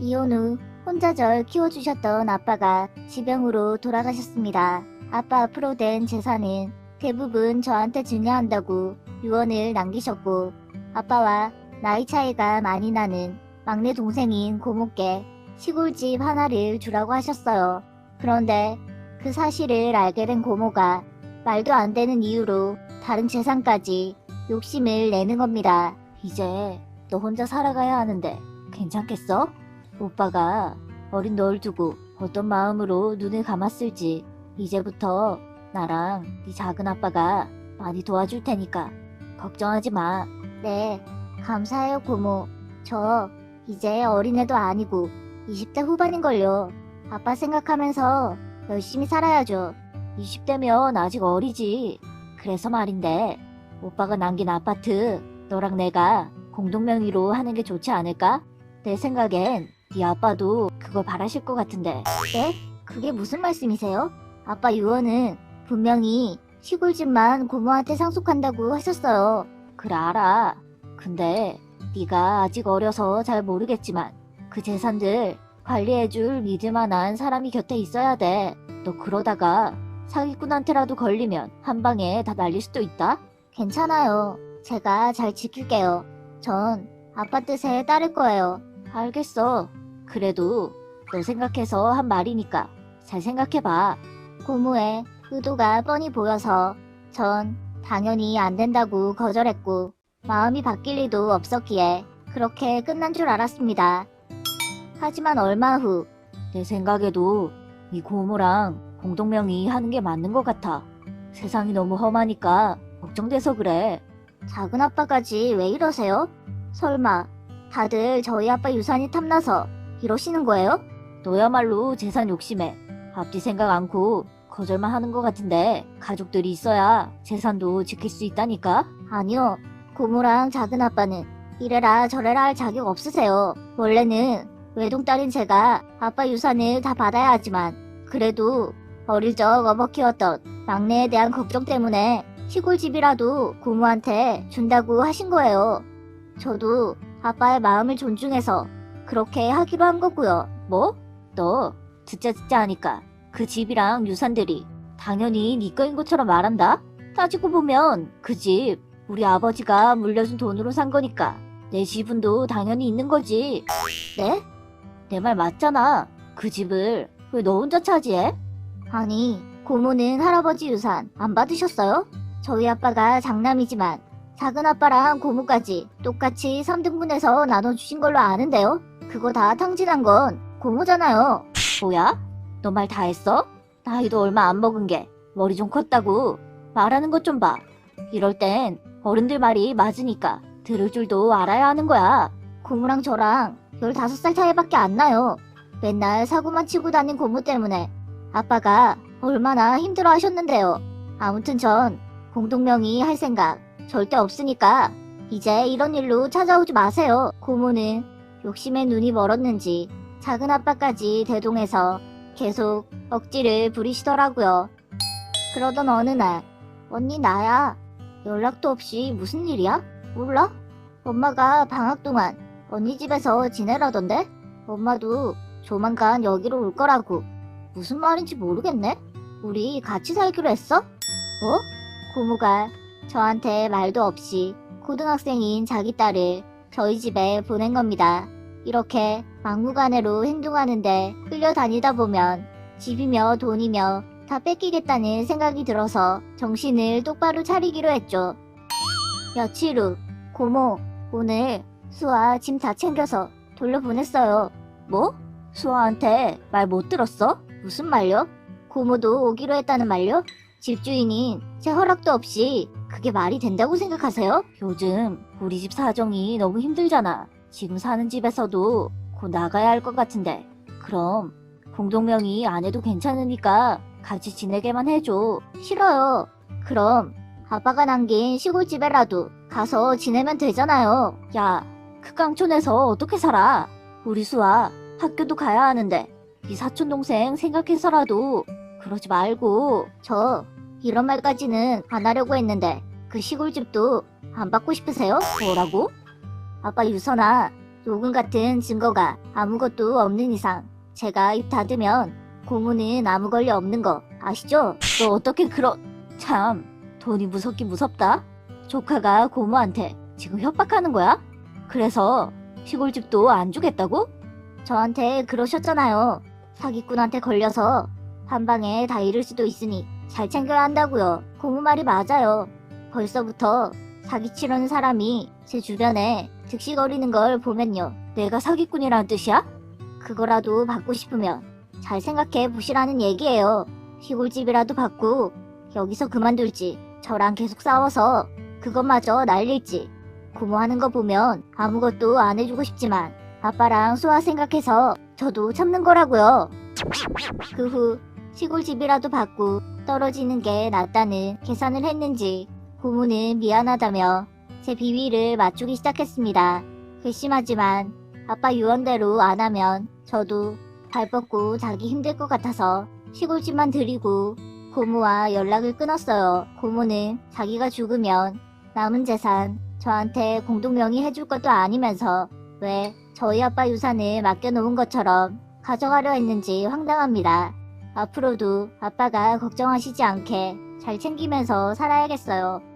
이혼 후 혼자 절 키워주셨던 아빠가 지병으로 돌아가셨습니다. 아빠 앞으로 된 재산은 대부분 저한테 증여한다고 유언을 남기셨고 아빠와 나이 차이가 많이 나는 막내 동생인 고모께 시골집 하나를 주라고 하셨어요. 그런데 그 사실을 알게 된 고모가 말도 안 되는 이유로 다른 재산까지 욕심을 내는 겁니다. 이제 너 혼자 살아가야 하는데 괜찮겠어? 오빠가 어린 널 두고 어떤 마음으로 눈을 감았을지 이제부터 나랑 네 작은 아빠가 많이 도와줄 테니까 걱정하지 마. 네, 감사해요 고모. 저 이제 어린애도 아니고 20대 후반인걸요. 아빠 생각하면서 열심히 살아야죠. 20대면 아직 어리지. 그래서 말인데 오빠가 남긴 아파트 너랑 내가 공동명의로 하는 게 좋지 않을까? 내 생각엔 네 아빠도 그걸 바라실 것 같은데. 네? 그게 무슨 말씀이세요? 아빠 유언은 분명히 시골집만 고모한테 상속한다고 하셨어요. 그래 알아. 근데 네가 아직 어려서 잘 모르겠지만 그 재산들 관리해줄 믿을만한 사람이 곁에 있어야 돼. 너 그러다가 사기꾼한테라도 걸리면 한 방에 다 날릴 수도 있다. 괜찮아요. 제가 잘 지킬게요. 전 아빠 뜻에 따를 거예요. 알겠어. 그래도 너 생각해서 한 말이니까 잘 생각해봐. 고모의 의도가 뻔히 보여서 전 당연히 안 된다고 거절했고 마음이 바뀔 리도 없었기에 그렇게 끝난 줄 알았습니다. 하지만 얼마 후 내 생각에도 이 고모랑 공동명의 하는 게 맞는 것 같아. 세상이 너무 험하니까 걱정돼서 그래. 작은 아빠까지 왜 이러세요? 설마 다들 저희 아빠 유산이 탐나서 이러시는 거예요? 너야말로 재산 욕심에 앞뒤 생각 않고 거절만 하는 것 같은데 가족들이 있어야 재산도 지킬 수 있다니까? 아니요. 고모랑 작은 아빠는 이래라 저래라 할 자격 없으세요. 원래는 외동딸인 제가 아빠 유산을 다 받아야 하지만 그래도 어릴 적 어버 키웠던 막내에 대한 걱정 때문에 시골집이라도 고모한테 준다고 하신 거예요. 저도 아빠의 마음을 존중해서 그렇게 하기로 한 거고요. 뭐? 너 듣자 듣자 하니까 그 집이랑 유산들이 당연히 네 거인 것처럼 말한다? 따지고 보면 그 집 우리 아버지가 물려준 돈으로 산 거니까 내 지분도 당연히 있는 거지. 네? 내 말 맞잖아. 그 집을 왜 너 혼자 차지해? 아니, 고모는 할아버지 유산 안 받으셨어요? 저희 아빠가 장남이지만 작은 아빠랑 고모까지 똑같이 3등분해서 나눠주신 걸로 아는데요. 그거 다 탕진한 건 고모잖아요. 뭐야? 너 말 다 했어? 나이도 얼마 안 먹은 게 머리 좀 컸다고 말하는 것 좀 봐. 이럴 땐 어른들 말이 맞으니까 들을 줄도 알아야 하는 거야. 고모랑 저랑 15살 차이밖에 안 나요. 맨날 사고만 치고 다닌 고모 때문에 아빠가 얼마나 힘들어 하셨는데요. 아무튼 전 공동명의 할 생각 절대 없으니까 이제 이런 일로 찾아오지 마세요. 고모는 욕심에 눈이 멀었는지 작은 아빠까지 대동해서 계속 억지를 부리시더라고요. 그러던 어느 날 언니 나야 연락도 없이 무슨 일이야? 몰라? 엄마가 방학 동안 언니 집에서 지내라던데? 엄마도 조만간 여기로 올 거라고. 무슨 말인지 모르겠네? 우리 같이 살기로 했어? 뭐? 고모가 저한테 말도 없이 고등학생인 자기 딸을 저희 집에 보낸 겁니다. 이렇게 막무가내로 행동하는데 끌려다니다 보면 집이며 돈이며 다 뺏기겠다는 생각이 들어서 정신을 똑바로 차리기로 했죠. 며칠 후 고모 오늘 수아 짐 다 챙겨서 돌려보냈어요. 뭐? 수아한테 말 못 들었어? 무슨 말요? 고모도 오기로 했다는 말요? 집주인인 제 허락도 없이 그게 말이 된다고 생각하세요? 요즘 우리 집 사정이 너무 힘들잖아. 지금 사는 집에서도 곧 나가야 할 것 같은데. 그럼 공동명의 안 해도 괜찮으니까 같이 지내게만 해줘. 싫어요. 그럼 아빠가 남긴 시골집에라도 가서 지내면 되잖아요. 야, 그 깡촌에서 어떻게 살아? 우리 수아 학교도 가야 하는데 네 사촌 동생 생각해서라도 그러지 말고 저 이런 말까지는 안 하려고 했는데 그 시골집도 안 받고 싶으세요? 뭐라고? 아빠 유선아 녹음 같은 증거가 아무것도 없는 이상 제가 입 닫으면 고모는 아무 권리 없는 거 아시죠? 너 어떻게 그런... 참, 돈이 무섭긴 무섭다. 조카가 고모한테 지금 협박하는 거야? 그래서 시골집도 안 주겠다고? 저한테 그러셨잖아요. 사기꾼한테 걸려서 한 방에 다 잃을 수도 있으니 잘 챙겨야 한다고요. 고모 말이 맞아요. 벌써부터 사기치려는 사람이 제 주변에 득실거리는 걸 보면요. 내가 사기꾼이라는 뜻이야? 그거라도 받고 싶으면 잘 생각해 보시라는 얘기예요. 시골집이라도 받고 여기서 그만둘지 저랑 계속 싸워서 그것마저 날릴지 고모하는 거 보면 아무것도 안 해주고 싶지만 아빠랑 소아 생각해서 저도 참는 거라고요. 그 후 시골집이라도 받고 떨어지는 게 낫다는 계산을 했는지 고모는 미안하다며 제 비위를 맞추기 시작했습니다. 괘씸하지만 아빠 유언대로 안 하면 저도 발 뻗고 자기 힘들 것 같아서 시골집만 드리고 고모와 연락을 끊었어요. 고모는 자기가 죽으면 남은 재산 저한테 공동명의 해줄 것도 아니면서 왜 저희 아빠 유산을 맡겨놓은 것처럼 가져가려 했는지 황당합니다. 앞으로도 아빠가 걱정하시지 않게 잘 챙기면서 살아야겠어요.